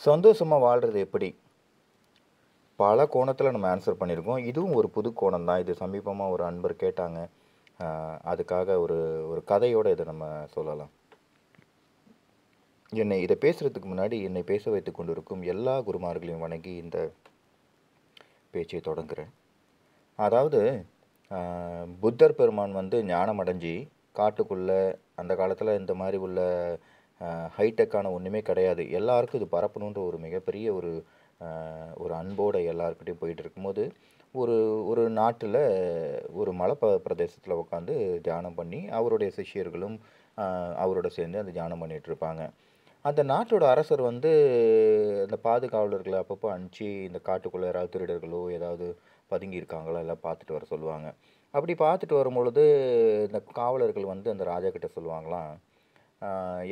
சந்தோஷமாக வாழ்கிறது எப்படி? பல கோணத்தில் நம்ம ஆன்சர் பண்ணியிருக்கோம் இதுவும் ஒரு புது கோணம் தான் இது சமீபமாக ஒரு அன்பர் கேட்டாங்க. அதுக்காக ஒரு ஒரு கதையோடு இதை நம்ம சொல்லலாம். என்னை இதை பேசுகிறதுக்கு முன்னாடி என்னை பேச வைத்து கொண்டிருக்கும் எல்லா குருமார்களையும் வணங்கி இந்த பேச்சை தொடங்குகிறேன் அதாவது புத்தர் பெருமான் வந்து ஞானம் அடைஞ்சி காட்டுக்குள்ளே அந்த காலத்தில் இந்த மாதிரி உள்ள ஹைடெக்கான ஒன்றுமே கிடையாது. எல்லாருக்கும் இது பரப்பணுன்ற ஒரு மிகப்பெரிய ஒரு ஒரு அன்போடு எல்லாருக்கிட்டையும் போயிட்டு இருக்கும்போது ஒரு ஒரு நாட்டில் ஒரு மலை ப பிரதேசத்தில் உட்காந்து தியானம் பண்ணி அவருடைய சிஷ்யர்களும் அவரோட சேர்ந்து அந்த தியானம் பண்ணிட்டு இருப்பாங்க அந்த நாட்டோட அரசர் வந்து அந்த பாதுகாவலர்களை அப்பப்போ அனுப்பிச்சி இந்த காட்டுக்குள்ளே யாராவது திருடர்களோ ஏதாவது பதுங்கி இருக்காங்களோ எல்லாம் பார்த்துட்டு வர சொல்லுவாங்க. அப்படி பார்த்துட்டு வரும்பொழுது இந்த காவலர்கள் வந்து அந்த ராஜா கிட்ட சொல்லுவாங்களாம்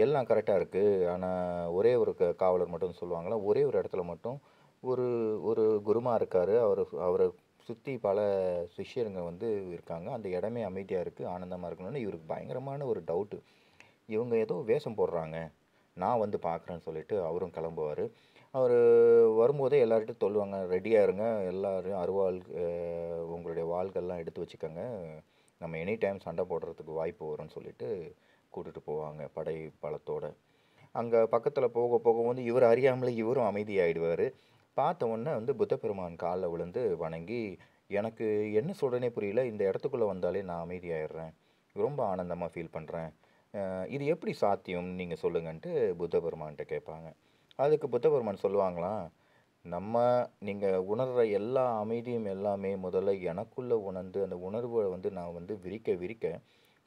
எல்லாம் கரெக்டாக இருக்குது ஆனால் ஒரே ஒரு க காவலர் மட்டும் சொல்லுவாங்களாம் ஒரே ஒரு இடத்துல மட்டும் ஒரு ஒரு குருமா இருக்கார். அவர் அவரை சுற்றி பல சிஷ்யருங்க வந்து இருக்காங்க. அந்த இடமே அமைதியாக இருக்குது ஆனந்தமாக இருக்கணும்னு இவருக்கு பயங்கரமான ஒரு டவுட்டு இவங்க ஏதோ வேஷம் போடுறாங்க. நான் வந்து பார்க்குறேன்னு சொல்லிட்டு அவரும் கிளம்புவார். அவர் வரும்போதே எல்லார்கிட்டையும் சொல்லுவாங்க ரெடியாக இருங்க. எல்லோரும் அருவாள் உங்களுடைய வாள்கள்லாம் எடுத்து வச்சுக்கோங்க. நம்ம எனி டைம் சண்டை போடுறதுக்கு வாய்ப்பு வரும்னு சொல்லிட்டு கூட்டிகிட்டு போவாங்க படை பலத்தோடு. அங்கே பக்கத்தில் போக போக வந்து இவர் அறியாமலே இவரும் அமைதியாகிடுவார் பார்த்த உடனே வந்து புத்த பெருமான் காலில் விழுந்து வணங்கி எனக்கு என்ன சொல்கிறேனே புரியல இந்த இடத்துக்குள்ளே வந்தாலே நான் அமைதியாயிடுறேன். ரொம்ப ஆனந்தமாக ஃபீல் பண்ணுறேன் இது எப்படி சாத்தியம் நீங்கள் சொல்லுங்கன்ட்டு புத்த பெருமான்கிட்ட கேட்பாங்க. அதுக்கு புத்த பெருமான் சொல்லுவாங்களாம் நம்ம நீங்கள் உணர்கிற எல்லா அமைதியும் எல்லாமே முதல்ல எனக்குள்ளே உணர்ந்து அந்த உணர்வை வந்து நான் வந்து விரிக்க விரிக்க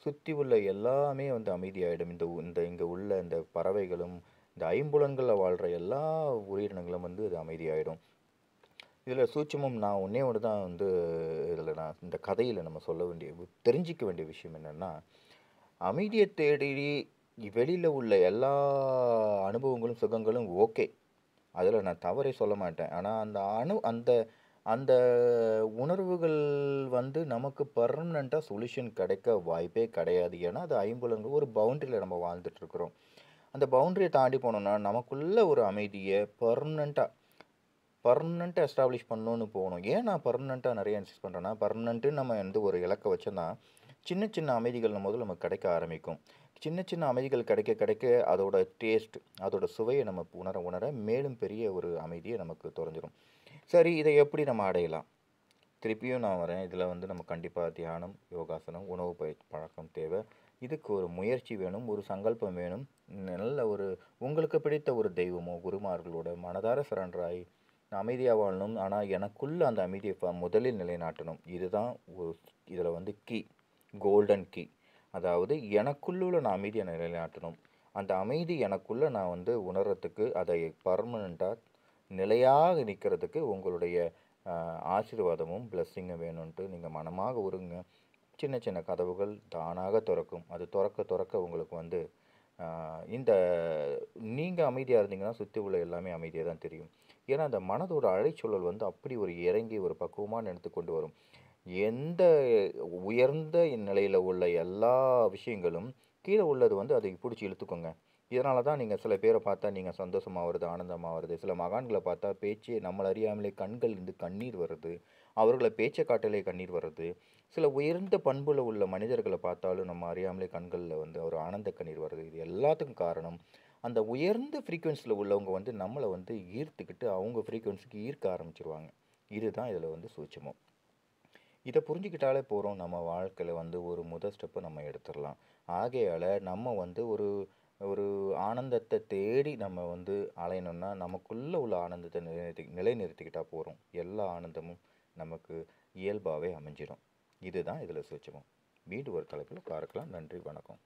சுற்றி உள்ள எல்லாமே வந்து அமைதியாயிடும். இந்த இந்த இங்கே உள்ள இந்த பறவைகளும் இந்த ஐம்புலன்களில் வாழ்கிற எல்லா உயிரினங்களும் வந்து அது அமைதியாகிடும் இதில் சூட்சமம் நான் ஒன்றே ஒன்று தான் வந்து இதில் நான் இந்த கதையில் நம்ம சொல்ல வேண்டிய தெரிஞ்சிக்க வேண்டிய விஷயம் என்னென்னா அமைதியை தேடி வெளியில் உள்ள எல்லா அனுபவங்களும் சுகங்களும் ஓகே அதில் நான் தவறே சொல்ல மாட்டேன். ஆனால் அந்த அணு அந்த அந்த உணர்வுகள் வந்து நமக்கு பர்மனண்ட்டாக சொல்யூஷன் கிடைக்க வாய்ப்பே கிடையாது. ஏன்னா அது ஐம்புலன்கள் ஒரு பவுண்டரியில் நம்ம வாழ்ந்துட்டுருக்குறோம். அந்த பவுண்டரியை தாண்டி போனோம்னா நமக்குள்ள ஒரு அமைதியை பர்மனண்ட்டாக பர்மனெண்ட்டாக எஸ்டாப்ளிஷ் பண்ணணும்னு போகணும். ஏன் நான் பர்மனெண்ட்டாக நிறைய இன்சிஸ்ட் பண்ணுறேன்னா பர்மனெண்ட்டு நம்ம வந்து ஒரு இலக்கை வச்சோன்னா சின்ன சின்ன அமைதிகள் நம்ம முதல்ல நமக்கு கிடைக்க ஆரம்பிக்கும். சின்ன சின்ன அமைதிகள் கிடைக்க கிடைக்க அதோட டேஸ்ட் அதோட சுவையை நம்ம உணர உணர மேலும் பெரிய ஒரு அமைதியை நமக்கு தொலைஞ்சிரும் சரி இதை எப்படி நம்ம அடையலாம்? திருப்பியும் நான் வரேன். இதில் வந்து நம்ம கண்டிப்பாக தியானம் யோகாசனம் உணவு பயிற்சி பழக்கம் தேவை. இதுக்கு ஒரு முயற்சி வேணும் ஒரு சங்கல்பம் வேணும். நல்ல ஒரு உங்களுக்கு பிடித்த ஒரு தெய்வமோ குருமார்களோட மனதார சரண்டராய் நான் அமைதியாக வாழணும். ஆனால் எனக்குள்ள அந்த அமைதியை முதலில் நிலைநாட்டணும். இதுதான் ஒரு இதில் வந்து கீ கோல்டன் கீ. அதாவது எனக்குள்ளே நான் அமைதியை நிலைநாட்டணும். அந்த அமைதி எனக்குள்ளே நான் வந்து உணர்கிறதுக்கு அதை பர்மனெண்ட்டாக நிலையாக நிற்கிறதுக்கு உங்களுடைய ஆசீர்வாதமும் பிளஸ்ஸிங்கும் வேணும்ன்ட்டு நீங்கள் மனமாக உருங்க. சின்ன சின்ன கதவுகள் தானாக திறக்கும். அது திறக்க திறக்க உங்களுக்கு வந்து இந்த நீங்கள் அமைதியாக இருந்தீங்கன்னா சுற்றி உள்ள எல்லாமே அமைதியாக தான் தெரியும். ஏன்னா அந்த மனதோட அழைச்சூழல் வந்து அப்படி ஒரு இறங்கி ஒரு பக்குவமாக நினைத்து கொண்டு வரும். எந்த உயர்ந்த நிலையில் உள்ள எல்லா விஷயங்களும் கீழே உள்ளது வந்து அதை பிடிச்சி இழுத்துக்கோங்க. இதனால தான் நீங்கள் சில பேரை பார்த்தா நீங்கள் சந்தோஷமாக வருது ஆனந்தமாக வருது சில மகான்களை பார்த்தா பேச்சே நம்மளை அறியாமலே கண்கள் இருந்து கண்ணீர் வருது அவர்களை பேச்சை காட்டிலே கண்ணீர் வருது சில உயர்ந்த பண்புல உள்ள மனிதர்களை பார்த்தாலும் நம்ம அறியாமலே கண்களில் வந்து ஒரு ஆனந்த கண்ணீர் வருது இது எல்லாத்துக்கும் காரணம். அந்த உயர்ந்த ஃப்ரீக்குவென்சியில் உள்ளவங்க வந்து நம்மளை வந்து ஈர்த்துக்கிட்டு அவங்க ஃப்ரீக்குவென்சிக்கு ஈர்க்க ஆரம்பிச்சிருவாங்க. இதுதான் இதில் வந்து சூட்சமம். இதை புரிஞ்சுக்கிட்டாலே போகிறோம் நம்ம வாழ்க்கையில் வந்து ஒரு முதல் ஸ்டெப்பை நம்ம எடுத்துடலாம். ஆகையால் நம்ம வந்து ஒரு ஒரு ஆனந்தத்தை தேடி நம்ம வந்து அலையணும்னா நமக்குள்ளே உள்ள ஆனந்தத்தை நிலைநிறுத்தி நிலைநிறுத்திக்கிட்டா போகிறோம் எல்லா ஆனந்தமும் நமக்கு இயல்பாகவே அமைஞ்சிடும். இதுதான் இதில் சூட்சமம். மீண்டும் ஒரு தலைப்பில் பார்க்கலாம். நன்றி வணக்கம்.